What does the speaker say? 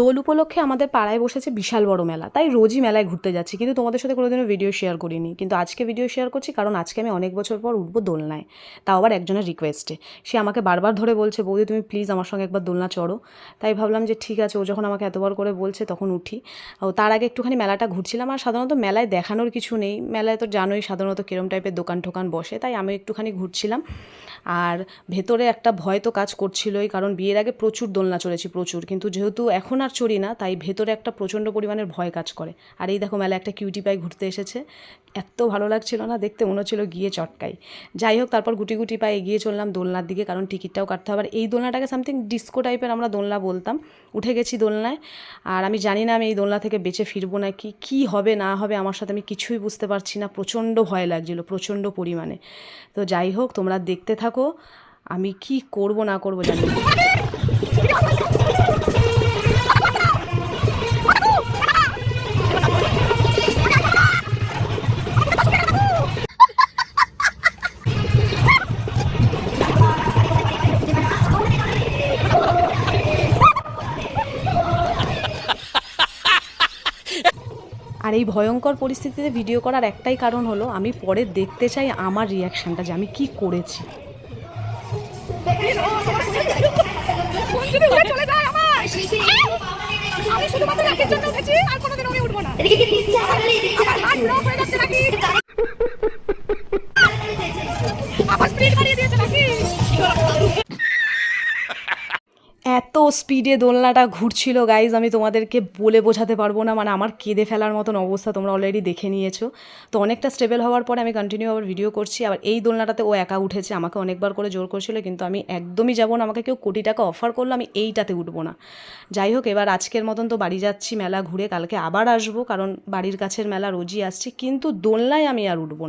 দোল উপলক্ষে আমাদের পাড়ায় বসেছে বিশাল বড় মেলা। তাই রোজই মেলায় ঘুরতে যাচ্ছি। কিন্তু তোমাদের সাথে কোনোদিনও ভিডিও শেয়ার করিনি। কিন্তু আজকে ভিডিও শেয়ার করছি কারণ আজকে আমি অনেক বছর পর উঠবো দোলনায়। তাও আবার একজনের রিকোয়েস্টে সে আমাকে বারবার ধরে বলছে, বৌদি, তুমি প্লিজ আমার সঙ্গে একবার দোলনা চড়ো। তাই ভাবলাম যে ঠিক আছে, ও যখন আমাকে এতবার করে বলছে তখন উঠি। ও তার আগে একটুখানি মেলাটা ঘুরছিলাম আর সাধারণত মেলায় দেখানোর কিছু নেই। মেলায় তো জানোই সাধারণত কিরম টাইপের দোকান টোকান বসে, তাই আমি একটুখানি ঘুরছিলাম। আর ভেতরে একটা ভয় তো কাজ করছিলই, কারণ বিয়ের আগে প্রচুর দোলনা চড়েছি, প্রচুর। কিন্তু যেহেতু এখন আর চড়ি না, তাই ভেতরে একটা প্রচণ্ড পরিমাণের ভয় কাজ করে। আর এই দেখো মেলা একটা কিউটি পাই ঘুরতে এসেছে। এত ভালো লাগছিল না, দেখতে মনে হচ্ছিল গিয়ে চটকাই। যাই হোক, তারপর গুটি গুটি পায়ে এগিয়ে চললাম দোলনার দিকে, কারণ টিকিটটাও কাটতে হবে। আর এই দোলনাটাকে সামথিং ডিস্কো টাইপের আমরা দোলনা বলতাম। উঠে গেছি দোলনায়। আর আমি জানি না আমি এই দোলনা থেকে বেঁচে ফিরবো না কি, কী হবে না হবে, আমার সাথে আমি কিছুই বুঝতে পারছি না। প্রচণ্ড ভয় লাগছিল, প্রচণ্ড পরিমাণে। তো যাই হোক, তোমরা দেখতে থাকো, আমি কি করব না করব জানি আর এই ভয়ঙ্কর পরিস্থিতিতে ভিডিও করার একটাই কারণ হলো আমি পরে দেখতে চাই আমার রিয়াকশানটা যে আমি কি করেছি। আমি শুধুমাত্র একের জন্য উঠেছি আর কোনোদিন আমি উঠবো না। এত স্পিডে দোলনাটা ঘুরছিল গাইজ আমি তোমাদেরকে বলে বোঝাতে পারব না। মানে আমার কেঁদে ফেলার মতন অবস্থা তোমরা অলরেডি দেখে নিয়েছো। তো অনেকটা স্টেবল হওয়ার পরে আমি কন্টিনিউ আবার ভিডিও করছি। আবার এই দোলনাটাতে ও একা উঠেছে, আমাকে অনেকবার করে জোর করছিল, কিন্তু আমি একদমই যাব না। আমাকে কেউ কোটি টাকা অফার করল, আমি এইটাতে উঠবো না। যাই হোক, এবার আজকের মতন তো বাড়ি যাচ্ছি, মেলা ঘুরে কালকে আবার আসব, কারণ বাড়ির কাছের মেলা রোজই আসছি, কিন্তু দোলনায় আমি আর উঠবো না।